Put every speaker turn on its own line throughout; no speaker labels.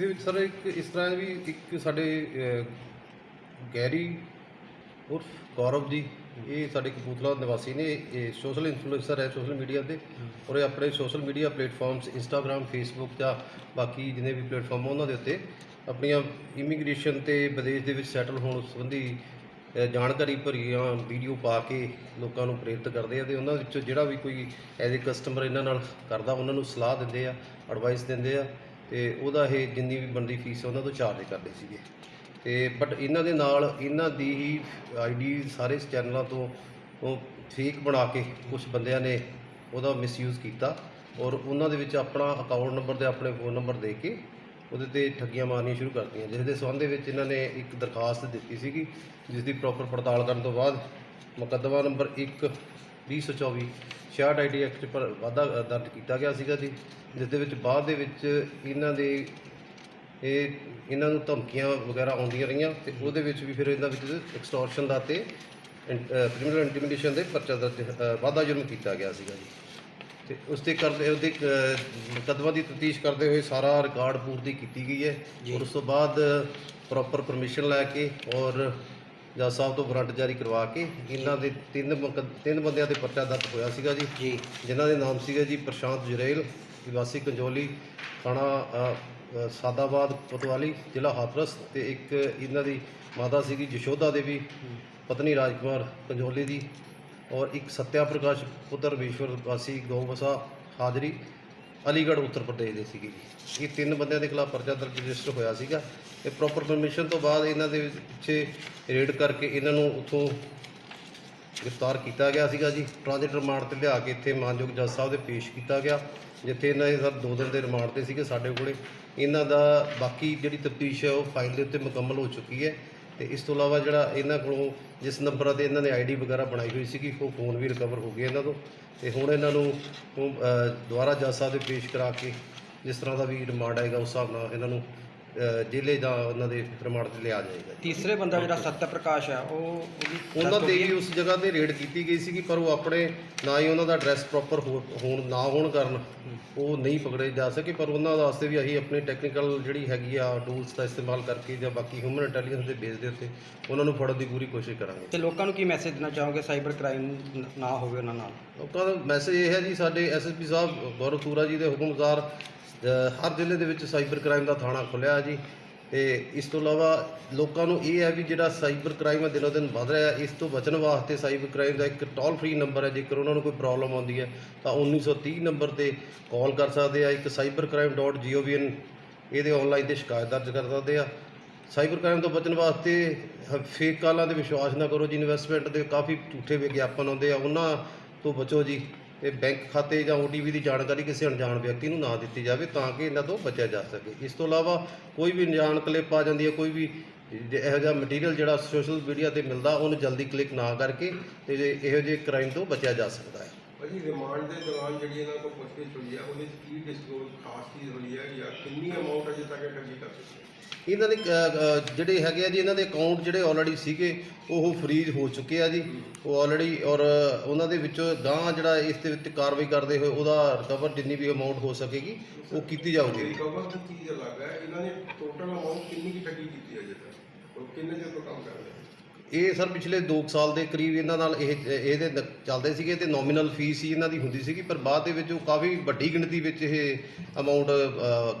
ਇਹਦੇ ਵਿੱਚ ਸਰ ਇੱਕ ਇਸ ਤਰ੍ਹਾਂ ਵੀ ਇੱਕ ਸਾਡੇ ਅਹ, ਗੈਰੀ ਉਰਫ ਗੌਰਵ ਜੀ ਇਹ ਸਾਡੇ ਕਪੂਰਥਲਾ ਨਿਵਾਸੀ ਨੇ ਇਹ ਸੋਸ਼ਲ ਇਨਫਲੂਐਂਸਰ ਹੈ ਸੋਸ਼ਲ ਮੀਡੀਆ ਤੇ ਔਰ ਇਹ ਆਪਣੇ social media platforms Instagram Facebook ਜਾਂ ਬਾਕੀ ਜਿੰਨੇ ਵੀ ਪਲੇਟਫਾਰਮ ਉਹਨਾਂ ਦੇ ਉੱਤੇ ਆਪਣੀਆਂ ਇਮੀਗ੍ਰੇਸ਼ਨ ਤੇ ਵਿਦੇਸ਼ ਦੇ ਵਿੱਚ ਸੈਟਲ ਹੋਣ ਸੰਬੰਧੀ ਅਹ, ਜਾਣਕਾਰੀ ਭਰੀਆਂ ਵੀਡੀਓ ਪਾ ਕੇ ਲੋਕਾਂ ਨੂੰ ਪ੍ਰੇਰਿਤ ਕਰਦੇ ਆ ਤੇ ਉਹਨਾਂ ਵਿੱਚੋਂ ਜਿਹੜਾ ਵੀ ਕੋਈ ਐਜ਼ ਏ ਕਸਟਮਰ ਇਹਨਾਂ ਨਾਲ ਕਰਦਾ ਉਹਨਾਂ ਨੂੰ ਸਲਾਹ ਦਿੰਦੇ ਆ ਐਡਵਾਈਸ ਦਿੰਦੇ ਆ। ਤੇ ਉਹਦਾ ਇਹ ਜਿੰਨੀ ਵੀ ਬਣਦੀ ਫੀਸ ਉਹਨਾਂ ਤੋਂ ਚਾਰਜ ਕਰਦੇ ਸੀਗੇ। ਤੇ ਬਟ ਇਹਨਾਂ ਦੇ ਨਾਲ ਇਹਨਾਂ ਦੀ ਹੀ ਆਈਡੀ ਸਾਰੇ ਚੈਨਲਾਂ ਤੋਂ ਉਹ ਫੇਕ ਬਣਾ ਕੇ ਕੁਝ ਬੰਦਿਆਂ ਨੇ ਉਹਦਾ ਮਿਸਯੂਜ਼ ਕੀਤਾ ਔਰ ਉਹਨਾਂ ਦੇ ਵਿੱਚ ਆਪਣਾ ਅਕਾਊਂਟ ਨੰਬਰ ਤੇ ਆਪਣੇ ਫੋਨ ਨੰਬਰ ਦੇ ਕੇ ਉਹਦੇ ਤੇ ਠੱਗੀਆਂ ਮਾਰਨੀਆਂ ਸ਼ੁਰੂ ਕਰਤੀਆਂ, ਜਿਸ ਦੇ ਸੰਬੰਧ ਦੇ ਵਿੱਚ ਇਹਨਾਂ ਨੇ ਇੱਕ ਦਰਖਾਸਤ ਦਿੱਤੀ ਸੀਗੀ ਜਿਸ ਦੀ ਪ੍ਰੋਪਰ ਪੜਤਾਲ ਕਰਨ ਤੋਂ ਬਾਅਦ ਮੁਕੱਦਮਾ ਨੰਬਰ 1 2024 66 ਆਈਡੀ ਐਕਟ ਪਰ ਵਾਧਾ ਦਰਜ ਕੀਤਾ ਗਿਆ ਸੀਗਾ ਜੀ ਜਿਸ ਦੇ ਵਿੱਚ ਬਾਅਦ ਦੇ ਵਿੱਚ ਇਹਨਾਂ ਦੇ ਇਹ ਇਹਨਾਂ ਨੂੰ ਧਮਕੀਆਂ ਵਗੈਰਾ ਆਉਂਦੀਆਂ ਰਹੀਆਂ ਤੇ ਉਹਦੇ ਵਿੱਚ ਵੀ ਫਿਰ ਇਹਨਾਂ ਵਿੱਚ ਐਕਸਟੋਰਸ਼ਨ ਦਾ ਤੇ ਕ੍ਰਿਮੀਨਲ ਇੰਟੀਮੀਡੇਸ਼ਨ ਦੇ ਪਰਚਾ ਦਰਜ ਵਾਧਾ ਜੁਰਮ ਕੀਤਾ ਗਿਆ ਸੀਗਾ ਜੀ। ਤੇ ਉਸ ਤੇ ਕਰਦੇ ਉਹਦੇ ਮੁਕੱਦਮਾ ਦੀ ਤਫਤੀਸ਼ ਕਰਦੇ ਹੋਏ ਸਾਰਾ ਰਿਕਾਰਡ ਪੂਰਤੀ ਕੀਤੀ ਗਈ ਹੈ। ਔਰ ਉਸ ਤੋਂ ਬਾਅਦ ਪ੍ਰੋਪਰ ਪਰਮਿਸ਼ਨ ਲੈ ਕੇ ਔਰ ਜੱਜ ਸਾਹਿਬ ਤੋਂ ਵਾਰੰਟ ਜਾਰੀ ਕਰਵਾ ਕੇ ਇਹਨਾਂ ਦੇ ਤਿੰਨ ਤਿੰਨ ਬੰਦਿਆਂ ਤੇ ਪਰਚਾ ਦਰਜ ਹੋਇਆ ਸੀਗਾ ਜੀ।
ਜੀ।
ਜਿਨ੍ਹਾਂ ਦੇ ਨਾਮ ਸੀਗੇ ਜੀ ਪ੍ਰਸ਼ਾਂਤ ਜੁਰੇਲ ਨਿਵਾਸੀ ਕੰਜੋਲੀ ਥਾਣਾ ਅ, ਅ, ਸਾਦਾਬਾਦ ਕੋਤਵਾਲੀ ਜ਼ਿਲ੍ਹਾ ਹਾਥਰਸ ਤੇ ਇੱਕ ਇਹਨਾਂ ਦੀ ਮਾਤਾ ਸੀਗੀ ਜਸ਼ੋਦਾ ਦੇਵੀ ਪਤਨੀ ਰਾਜਕੁਮਾਰ ਕੰਜੋਲੀ ਦੀ ਔਰ ਇੱਕ ਸਤਿਆ ਪ੍ਰਕਾਸ਼ ਪੁੱਤਰ ਵਿਸ਼ਵਰ ਵਾਸੀ ਗਊਬਸਾ ਹਾਜ਼ਰੀ ਅਲੀਗੜ੍ਹ ਉੱਤਰ ਪ੍ਰਦੇਸ਼ ਦੇ ਸੀਗੇ ਜੀ। ਇਹ ਤਿੰਨ ਬੰਦਿਆਂ ਦੇ ਖਿਲਾਫ ਪਰਚਾ ਦਰਜ ਰਜਿਸਟਰ ਹੋਇਆ ਸੀਗਾ ਤੇ ਪ੍ਰੋਪਰ ਪਰਮਿਸ਼ਨ ਤੋਂ ਬਾਅਦ ਇਹਨਾਂ ਦੇ ਪਿੱਛੇ ਰੇਡ ਕਰਕੇ ਇਹਨਾਂ ਨੂੰ ਉੱਥੋਂ ਗ੍ਰਿਫਤਾਰ ਕੀਤਾ ਗਿਆ ਸੀਗਾ ਜੀ। ਟ੍ਰਾਂਜ਼ਿਟ ਰਿਮਾਂਡ ਤੇ ਲਿਆ ਕੇ ਇੱਥੇ ਮਾਨਯੋਗ ਜੱਜ ਸਾਹਿਬ ਦੇ ਪੇਸ਼ ਕੀਤਾ ਗਿਆ, ਜਿੱਥੇ ਇਹਨਾਂ ਦੇ ਸਰ ਦੋ ਦਿਨ ਦੇ ਰਿਮਾਂਡ ਤੇ ਸੀਗੇ ਸਾਡੇ ਕੋਲੇ। ਇਹਨਾਂ ਦਾ ਬਾਕੀ ਜਿਹੜੀ ਤਫਤੀਸ਼ ਹੈ ਉਹ ਫਾਈਲ ਦੇ ਉੱਤੇ ਮੁਕੰਮਲ ਹੋ ਚੁੱਕੀ ਹੈ। ਤੇ ਇਸ ਤੋਂ ਇਲਾਵਾ ਜਿਹੜਾ ਇਹਨਾਂ ਕੋਲੋਂ ਜਿਸ ਨੰਬਰਾਂ ਤੇ ਇਹਨਾਂ ਨੇ ਆਈਡੀ ਵਗੈਰਾ ਬਣਾਈ ਹੋਈ ਸੀਗੀ ਉਹ ਫੋਨ ਵੀ ਰਿਕਵਰ ਹੋ ਗਏ ਇਹਨਾਂ ਤੋਂ। ਤੇ ਹੁਣ ਇਹਨਾਂ ਨੂੰ ਉਹ, ਦੁਬਾਰਾ ਜੱਜ ਸਾਹਿਬ ਦੇ ਪੇਸ਼ ਕਰਾ ਕੇ ਜਿਸ ਤਰ੍ਹਾਂ ਦਾ ਵੀ ਰਿਮਾਂਡ ਆਏਗਾ ਉਸ ਹਿਸਾਬ ਨਾਲ ਇਹਨਾਂ ਨੂੰ ਜ਼ਿਲ੍ਹੇ ਜਾਂ ਉਹਨਾਂ ਦੇ ਰਿਮਾਂਡ ਤੇ ਲਿਆ ਜਾਏਗਾ
ਤੀਸਰੇ ਬੰਦਾ ਜਿਹੜਾ ਸੱਤਿਆ ਪ੍ਰਕਾਸ਼ ਆ ਉਹ ਉਹਦੀ
ਉਹਨਾਂ
ਗਈ
ਵੀ ਉਸ ਜਗ੍ਹਾ ਤੇ ਰੇਡ ਕੀਤੀ ਗਈ ਸੀਗੀ ਪਰ ਉਹ ਆਪਣੇ ਨਾ ਹੀ ਉਹਨਾਂ ਦਾ ਐਡਰੈਸ ਪ੍ਰੋਪਰ ਹੋਣ ਨਾ ਹੋਣ ਕਾਰਨ ਉਹ ਨਹੀਂ ਪਕੜੇ ਜਾ ਸਕੇ ਪਰ ਉਹਨਾਂ ਵਾਸਤੇ ਵੀ ਅਸੀਂ ਆਪਣੀ ਟੈਕਨੀਕਲ ਜਿਹੜੀ ਹੈਗੀ ਆ ਟੂਲਸ ਦਾ ਇਸਤੇਮਾਲ ਕਰਕੇ ਜਾਂ ਬਾਕੀ ਹਿਊਮਨ ਇੰਟੈਲੀਜੈਂਸ ਦੇ ਬੇਸ ਦੇ ਉੱਤੇ ਉਹਨਾਂ ਨੂੰ ਫੜਨ ਦੀ ਪੂਰੀ ਕੋਸ਼ਿਸ਼ ਕਰਾਂਗੇ।
ਤੇ ਲੋਕਾਂ ਨੂੰ ਕੀ ਮੈਸੇਜ ਦੇਣਾ ਚਾਹੋਗੇ ਸਾਈਬਰ ਕ੍ਰਾਈਮ ਨਾ ਹੋਵੇ ਉਹਨਾਂ ਨਾਲ?
ਲੋਕਾਂ ਦਾ ਮੈਸੇਜ ਇਹ ਹੈ ਜੀ ਸਾਡੇ ਐਸਐਸਪੀ ਸਾਹਿਬ ਗੌਰਵ ਤੂਰਾ ਜੀ ਦੇ ਹੁਕਮ ਅਨੁਸਾਰ ਹਰ ਜ਼ਿਲ੍ਹੇ ਦੇ ਵਿੱਚ ਸਾਈਬਰ ਕ੍ਰਾਈਮ ਦਾ ਥਾਣਾ ਖੁੱਲਿਆ ਹੈ ਜੀ। ਤੇ ਇਸ ਤੋਂ ਇਲਾਵਾ ਲੋਕਾਂ ਨੂੰ ਇਹ ਹੈ ਵੀ ਜਿਹੜਾ ਸਾਈਬਰ ਕ੍ਰਾਈਮ ਹੈ ਦਿਨੋ ਦਿਨ ਵੱਧ ਰਿਹਾ ਹੈ, ਇਸ ਤੋਂ ਬਚਣ ਵਾਸਤੇ ਸਾਈਬਰ ਕ੍ਰਾਈਮ ਦਾ ਇੱਕ ਟੋਲ ਫ੍ਰੀ ਨੰਬਰ ਹੈ। ਜੇਕਰ ਉਹਨਾਂ ਨੂੰ ਕੋਈ ਪ੍ਰੋਬਲਮ ਆਉਂਦੀ ਹੈ, ਤਾਂ 1930 ਨੰਬਰ ਤੇ ਕਾਲ ਕਰ ਸਕਦੇ ਆ। ਇੱਕ cybercrime.gov.in ਇਹਦੇ ਆਨਲਾਈਨ ਤੇ ਸ਼ਿਕਾਇਤ ਦਰਜ ਕਰ ਸਕਦੇ ਆ। ਸਾਈਬਰ ਕ੍ਰਾਈਮ ਤੋਂ ਬਚਣ ਵਾਸਤੇ ਫੇਕ ਕਾਲਾਂ ਤੇ ਵਿਸ਼ਵਾਸ ਨਾ ਕਰੋ। ਜੀ ਇਨਵੈਸਟਮੈਂਟ ਦੇ ਕਾਫੀ ਝੂਠੇ ਵਿਗਿਆਪਨ ਆਉਂਦੇ ਆ, ਉਹਨਾਂ ਤੋਂ ਬਚੋ ਜੀ। ਤੇ ਬੈਂਕ ਖਾਤੇ ਜਾਂ OTP ਦੀ ਜਾਣਕਾਰੀ ਕਿਸੇ ਅਣਜਾਣ ਵਿਅਕਤੀ ਨੂੰ ਨਾ ਦਿੱਤੀ ਜਾਵੇ ਤਾਂ ਕਿ ਇਹਨਾਂ ਤੋਂ ਬਚਿਆ ਜਾ ਸਕੇ। ਇਸ ਤੋਂ ਇਲਾਵਾ ਕੋਈ ਵੀ ਅਣਜਾਣ ਕਲਿੱਪ ਆ ਜਾਂਦੀ ਹੈ, ਕੋਈ ਵੀ ਇਹੋ ਜਿਹਾ ਮਟੀਰੀਅਲ ਜਿਹੜਾ ਸੋਸ਼ਲ ਮੀਡੀਆ ਤੇ ਮਿਲਦਾ, ਉਹਨੂੰ ਜਲਦੀ ਕਲਿੱਕ ਨਾ ਕਰਕੇ ਤੇ ਇਹੋ ਜਿਹੇ ਕ੍ਰਾਈਮ ਤੋਂ ਬਚਿਆ ਜਾ ਸਕਦਾ ਹੈ।
ਭਾਜੀ ਰਿਮਾਂਡ ਦੇ ਦੌਰਾਨ ਜਿਹੜੀ ਇਹਨਾਂ ਕੋਲ ਪੁੱਛਗਿੱਛ ਹੋਈ ਹੈ ਉਹਦੇ 'ਚ ਕੀ ਡਿਸਕਲੋਜ਼ ਖਾਸ ਚੀਜ਼ ਹੋਈ ਹੈ ਜਾਂ ਕਿੰਨੀ ਅਮਾਉਂਟ ਅਜੇ ਤੱਕ ਇਹ ਠੱਗੀ ਕਰ ਚੁੱਕੇ
ਇਹਨਾਂ ਦੇ ਅ, ਅ, ਜਿਹੜੇ ਹੈਗੇ ਆ ਜੀ ਇਹਨਾਂ ਦੇ ਅਕਾਊਂਟ ਜਿਹੜੇ ਆਲਰੇਡੀ ਸੀਗੇ ਉਹ ਫਰੀਜ਼ ਹੋ ਚੁੱਕੇ ਆ ਜੀ। ਉਹ ਆਲਰੇਡੀ ਔਰ ਉਹਨਾਂ ਦੇ ਵਿੱਚੋਂ ਗਾਂ ਜਿਹੜਾ ਇਸ ਦੇ ਵਿੱਚ ਕਾਰਵਾਈ ਕਰਦੇ ਹੋਏ ਉਹਦਾ ਰਿਕਵਰ ਜਿੰਨੀ ਵੀ ਅਮਾਉਂਟ ਹੋ ਸਕੇਗੀ ਉਹ ਕੀਤੀ ਜਾਊਗੀ।
ਰਿਕਵਰ ਦੀ ਚੀਜ਼ ਅਲੱਗ ਹੈ ਇਹਨਾਂ ਨੇ ਟੋਟਲ ਅਮਾਉਂਟ ਕਿੰਨੀ ਕੀ ਠੱਗੀ ਕੀਤੀ ਹੈ ਅਜੇ ਤੱਕ? ਉਹ ਕਿੰਨੇ ਚਿਰ ਤੋਂ ਕੰਮ ਕਰ ਰਹੇ
ਇਹ ਸਰ ਪਿਛਲੇ 2 ਸਾਲ ਦੇ ਕਰੀਬ ਇਹਨਾਂ ਨਾਲ ਇਹ ਇਹਦੇ ਨ- ਚੱਲਦੇ ਸੀਗੇ ਤੇ ਨੋਮੀਨਲ ਫੀਸ ਹੀ ਇਹਨਾਂ ਦੀ ਹੁੰਦੀ ਸੀਗੀ ਪਰ ਬਾਅਦ ਦੇ ਵਿੱਚ ਉਹ ਕਾਫੀ ਵੱਡੀ ਗਿਣਤੀ ਵਿੱਚ ਇਹ ਅਮਾਉਂਟ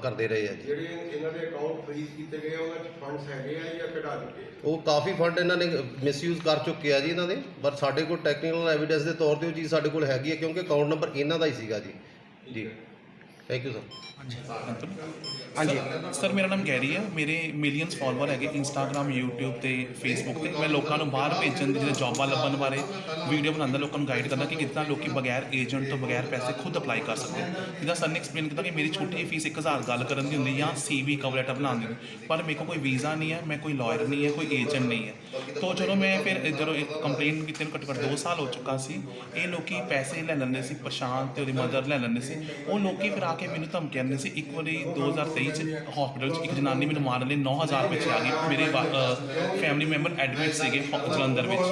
ਕਰਦੇ ਰਹੇ ਆ ਜੀ।
ਜਿਹੜੇ ਇਹਨਾਂ ਦੇ ਅਕਾਊਂਟ ਫ੍ਰੀਜ਼ ਕੀਤੇ ਗਏ ਆ, ਉਹਨਾਂ 'ਚ ਫੰਡਸ ਹੈਗੇ ਆ ਜਾਂ ਕਢਾ ਦਿੱਤੇ?
ਉਹ ਕਾਫੀ ਫੰਡ ਇਹਨਾਂ ਨੇ ਮਿਸਯੂਜ਼ ਕਰ ਚੁੱਕੇ ਆ ਜੀ ਇਹਨਾਂ ਦੇ ਪਰ ਸਾਡੇ ਕੋਲ ਟੈਕਨੀਕਲ ਐਵੀਡੈਂਸ ਦੇ ਤੌਰ ਤੇ ਉਹ ਚੀਜ਼ ਸਾਡੇ ਕੋਲ ਹੈਗੀ ਹੈ ਕਿਉਂਕਿ ਅਕਾਊਂਟ ਨੰਬਰ ਇਹਨਾਂ ਦਾ ਹੀ ਸੀਗਾ ਜੀ। ਜੀ। ਥੈਂਕ ਯੂ ਸਰ
ਹਾਂਜੀ
ਸਰ ਮੇਰਾ ਨਾਮ ਗੈਰੀ ਹੈ ਮੇਰੇ ਮਿਲੀਅਨਸ ਫਾਲੋਅਰ ਹੈਗੇ ਇੰਸਟਾਗ੍ਰam YouTube ਤੇ Facebook ਤੇ ਮੈਂ ਲੋਕਾਂ ਨੂੰ ਬਾਹਰ ਭੇਜਣ ਦੀ ਜਿਹੜੇ ਜੌਬਾਂ ਲੱਭਣ ਬਾਰੇ ਵੀਡੀਓ ਬਣਾਉਂਦਾ ਲੋਕਾਂ ਨੂੰ ਗਾਈਡ ਕਰਦਾ ਕਿ ਕਿੱਦਾਂ ਲੋਕੀ ਬਗੈਰ ਏਜੰਟ ਤੋਂ ਬਗੈਰ ਪੈਸੇ ਖੁਦ ਅਪਲਾਈ ਕਰ ਸਕਦੇ ਜਿੱਦਾਂ ਸਰ ਨੇ ਐਕਸਪਲੇਨ ਕੀਤਾ ਕਿ ਮੇਰੀ ਛੋਟੀ ਜਿਹੀ ਫੀਸ 1000 ਗੱਲ ਕਰਨ ਦੀ ਹੁੰਦੀ ਜਾਂ CV ਕਵਰ ਲੈਟਰ ਬਣਾਉਣ ਦੀ ਹੁੰਦੀ। ਪਰ ਮੇਰੇ ਕੋਲ ਕੋਈ ਵੀਜ਼ਾ ਨਹੀਂ ਹੈ ਮੈਂ ਕੋਈ ਲਾਇਰ ਨਹੀਂ ਹੈ ਕੋਈ ਏਜੰਟ ਨਹੀਂ ਹੈ ਤੋਂ ਜਦੋਂ ਮੈਂ ਫਿਰ ਜਦੋਂ ਇੱਕ ਕੰਪਲੇਨ ਕੀਤੇ ਨੂੰ ਘੱਟੋ ਘੱਟ 2 ਸਾਲ ਹੋ ਚੁੱਕਾ ਸੀ ਇਹ ਲੋਕੀ ਪੈਸੇ ਲੈ ਲੈਂਦੇ ਸੀ ਪ੍ਰਸ਼ਾਂਤ ਤੇ ਉਹਦੀ ਮਦਰ ਲੈ ਲੈਂਦੇ ਸੀ ਉਹ ਲੋਕੀ ਫਿਰ ਆ ਕੇ ਮੈਨੂੰ ਧਮਕੀਆਂ ਦਿੰਦੇ ਸੀ। ਇੱਕ ਵਾਰੀ 2023 ਚ ਹਸਪੀਟਲ ਚ ਇੱਕ ਜਨਾਨੀ ਮੈਨੂੰ ਮਾਰਨ ਲਈ 9000 ਰੁਪਏ ਚ ਆ ਗਈ। ਮੇਰੇ ਫੈਮਿਲੀ ਮੈਂਬਰ ਐਡਮਿਟ ਸੀਗੇ ਜਲੰਧਰ ਵਿੱਚ।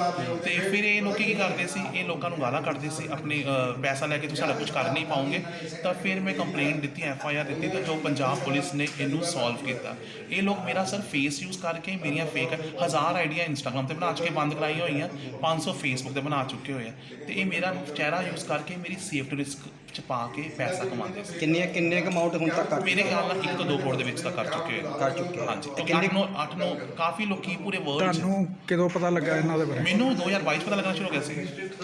ਤੇ ਫਿਰ ਇਹ ਲੋਕੀ ਕੀ ਕਰਦੇ ਸੀ? ਇਹ ਲੋਕਾਂ ਨੂੰ ਗਾਲਾਂ ਕੱਢਦੇ ਸੀ, ਆਪਣੇ ਪੈਸਾ ਲੈ ਕੇ ਤੁਸੀਂ ਸਾਡਾ ਕੁਝ ਕਰ ਨਹੀਂ ਪਾਉਂਗੇ। ਤਾਂ ਫਿਰ ਮੈਂ ਕੰਪਲੇਂਟ ਦਿੱਤੀ ਐਫ ਆਈ ਆਰ ਦਿੱਤੀ, ਤਾਂ ਜੋ ਪੰਜਾਬ ਪੁਲਿਸ ਨੇ ਇਹਨੂੰ ਸੋਲਵ ਕੀਤਾ। ਇਹ ਲੋਕ ਮੇਰਾ ਸਰ ਫੇਸ ਯੂਜ਼ ਕਰਕੇ ਮੇਰੀਆਂ ਫੇਕ ਹਜ਼ਾਰ ਆਈਡੀਆਂ ਇੰਸਟਾਗ੍ਰam ਤੇ ਬਣਾ ਚੁੱਕੇ, ਬੰਦ ਕਰਾਈਆਂ ਹੋਈਆਂ 500 ਫੇਸਬੁੱਕ ਤੇ ਬਣਾ ਚੁੱਕੇ ਹੋਏ ਆ। ਤੇ ਇਹ ਮੇਰਾ ਚਿਹਰਾ ਯੂਜ਼ ਕਰਕੇ ਮੇਰੀ ਸੇਫਟੀ ਰਿਸਕ ਚ ਪਾ ਕੇ ਪੈਸਾ ਕਮਾਉਂਦੇ ਸੀ।
ਕਿੰਨੇ ਕਿੰਨੇ ਕੁ ਅਮਾਉਂਟ ਹੁਣ ਤੱਕ ਕਰ
ਮੇਰੇ ਖਿਆਲ ਨਾਲ 1 ਤੋਂ 2 ਕਰੋੜ ਦੇ ਵਿੱਚ ਤਾਂ ਕਰ ਚੁੱਕੇ ਹੋਏ
ਕਰ ਚੁੱਕੇ ਆ।
ਹਾਂਜੀ
ਤੇ ਕਿੰਨੇ
8 ਨੂੰ 8 ਨੂੰ ਕਾਫੀ ਲੋਕੀ ਪੂਰੇ ਵਰਲਡ
ਤੁਹਾਨੂੰ ਕਦੋਂ ਪਤਾ ਲੱਗਾ ਇਹਨਾਂ ਦੇ ਬਾਰੇ?
ਮੈਨੂੰ 2022 ਚ ਪਤਾ ਲੱਗਣਾ ਸ਼ੁਰੂ ਹੋ ਗਿਆ ਸੀ।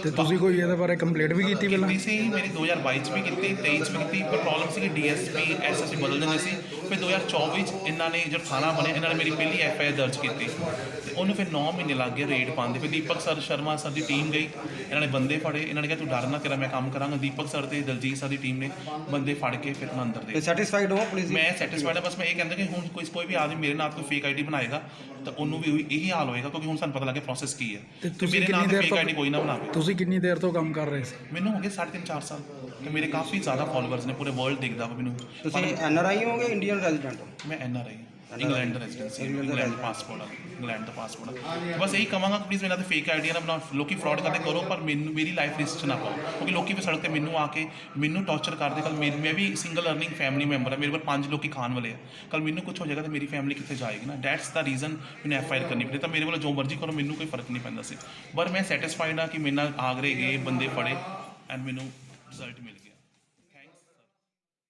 ਤੇ ਤੁਸੀਂ ਕੋਈ ਇਹਦੇ ਬਾਰੇ ਕੰਪਲੇਂਟ ਵੀ ਕੀਤੀ ਪਹਿਲਾਂ?
ਕੀਤੀ ਸੀ ਮੇਰੀ 2022 ਚ ਵੀ ਕੀਤੀ 23 ਚ ਵੀ ਕੀਤੀ ਪਰ ਪ੍ਰੋਬਲਮ ਸੀ ਕਿ ਡੀਐਸਪੀ ਐਸਐਸਸੀ ਬਦਲ ਦਿੰਦੇ ਸੀ। ਫਿਰ 2024 ਚ ਇਹਨਾਂ ਨੇ ਜਦ ਥਾਣਾ ਬਣਿਆ ਇਹਨਾਂ ਨੇ ਮੇਰੀ ਪਹਿਲੀ ਐਫਆਈਆਰ ਦਰਜ ਕੀਤੀ। ਤੇ ਉਹਨੂੰ ਫਿਰ 9 ਮਹੀਨੇ ਲੱਗ ਗਏ ਰੇਡ ਪਾਉਂਦੇ ਫਿਰ ਦੀਪਕ ਸਰ ਸ਼ਰਮਾ ਸਰ ਦੀ ਟੀਮ ਗਈ ਇਹਨਾਂ ਨੇ ਬੰਦੇ ਫੜੇ। ਇਹਨਾਂ ਨੇ ਕਿਹਾ ਤੂੰ ਡਰ ਨਾ ਤੇਰਾ ਮੈਂ ਕੰਮ ਕਰਾਂਗਾ। ਦੀਪਕ ਸਰ ਤੇ ਦਲਜੀਤ ਸਰ ਦੀ ਟੀਮ ਨੇ ਬੰਦੇ ਫੜ ਕੇ ਫਿਰ ਉਹਨਾਂ ਅੰਦਰ ਦੇ
ਸੈਟੀਸਫਾਈਡ ਹੋ ਪੁਲਿਸ
ਮੈਂ ਸੈਟੀਸਫਾਈਡ ਹਾਂ ਬਸ ਮੈਂ ਇਹ ਕਹਿੰਦਾ ਕਿ ਹੁਣ ਕੋਈ ਕੋਈ ਵੀ ਆਦਮੀ ਮੇਰੇ ਨਾਲ ਕੋਈ ਫੇਕ ਆਈਡੀ ਬਣਾਏਗਾ ਤਾਂ ਉਹਨੂੰ ਵੀ ਉਹੀ- ਇਹੀ ਹਾਲ ਹੋਏਗਾ ਕਿਉਂਕਿ ਹੁਣ ਸਾਨੂੰ ਪਤਾ ਲੱਗਿਆ ਪ੍ਰੋਸੈਸ ਕੀ ਹੈ।
ਤੇ
ਮੇਰੇ ਨਾਲ ਫੇਕ ਆਈਡੀ ਕੋਈ ਨਾ ਬਣਾਵੇ।
ਤੁਸੀਂ ਕਿੰਨੀ ਦੇਰ ਤੋਂ ਕੰਮ ਕਰ ਰਹੇ ਸੀ?
ਮੈਨੂੰ ਹੋ ਗਏ 3.5 4 ਸਾਲ। ਤੇ ਮੇਰੇ ਕਾਫੀ ਜ਼ਿਆਦਾ ਫਾਲੋਅਰਸ ਨੇ ਪੂਰੇ ਵਰਲਡ ਦੇਖਦਾ ਵਾ ਮੈਨੂੰ।
ਤੁਸੀਂ ਐਨ ਆਰ ਆਈ ਹੋਗੇ ਇੰਡੀਅਨ ਰੈਜ਼ੀਡੈਂਟ ਹੋ?
ਮੈਂ ਐਨ ਆਰ ਆਈ ਇੰਗਲੈਂਡ ਦਾ ਰੈਜ਼ੀਡੈਂਸੀ ਇੰਗਲੈਂਡ ਦਾ ਪਾਸਪੋਰਟ ਆ ਇੰਗਲੈਂਡ ਦਾ ਪਾਸਪੋਰਟ ਆ ਬਸ ਇਹੀ ਕਵਾਂਗਾ ਪਲੀਜ਼ ਮੇਰਾ ਤੇ ਫੇਕ ਆਈਡੀ ਨਾ ਬਣਾ ਲੋਕੀ ਫਰਾਡ ਕਰਦੇ ਕਰੋ ਪਰ ਮੈਨੂੰ ਮੇਰੀ ਲਾਈਫ ਰਿਸਕ 'ਚ ਨਾ ਪਾਓ। ਕਿਉਂਕਿ ਲੋਕੀ ਵੀ ਸੜਕ ਤੇ ਮੈਨੂੰ ਆ ਕੇ ਮੈਨੂੰ ਟੌਰਚਰ ਕਰਦੇ ਕੱਲ ਮੈਂ ਵੀ ਸਿੰਗਲ ਅਰਨਿੰਗ ਫੈਮਿਲੀ ਮੈਂਬਰ ਆ ਮੇਰੇ ਕੋਲ ਪੰਜ ਲੋਕੀ ਖਾਣ ਵਾਲੇ ਆ। ਕੱਲ ਮੈਨੂੰ ਕੁਝ ਹੋ ਜਾਏਗਾ ਤਾਂ ਮੇਰੀ ਫੈਮਿਲੀ ਕਿੱਥੇ ਜਾਏਗੀ ਨਾ? ਦੈਟਸ ਦਾ ਰੀਜ਼ਨ ਮੈਨੂੰ ਐਫ ਆਈ ਕਰਨੀ ਪਈ। ਤਾਂ ਮੇਰੇ ਵੱਲੋਂ ਜੋ ਮਰਜ਼ੀ ਕਰੋ ਮੈਨੂੰ ਕੋਈ ਫ਼ਰਕ ਨਹੀਂ ਪੈਂਦਾ ਸੀ। ਪਰ ਮੈਂ ਸੈਟੀਸਫਾਈਡ ਆ ਕਿ ਮੇਰੇ ਨਾਲ ਆਗਰੇ ਗਏ ਬੰਦੇ ਫੜੇ ਐਂਡ ਮੈਨੂੰ ਰਿਜ਼ਲਟ ਮਿਲ।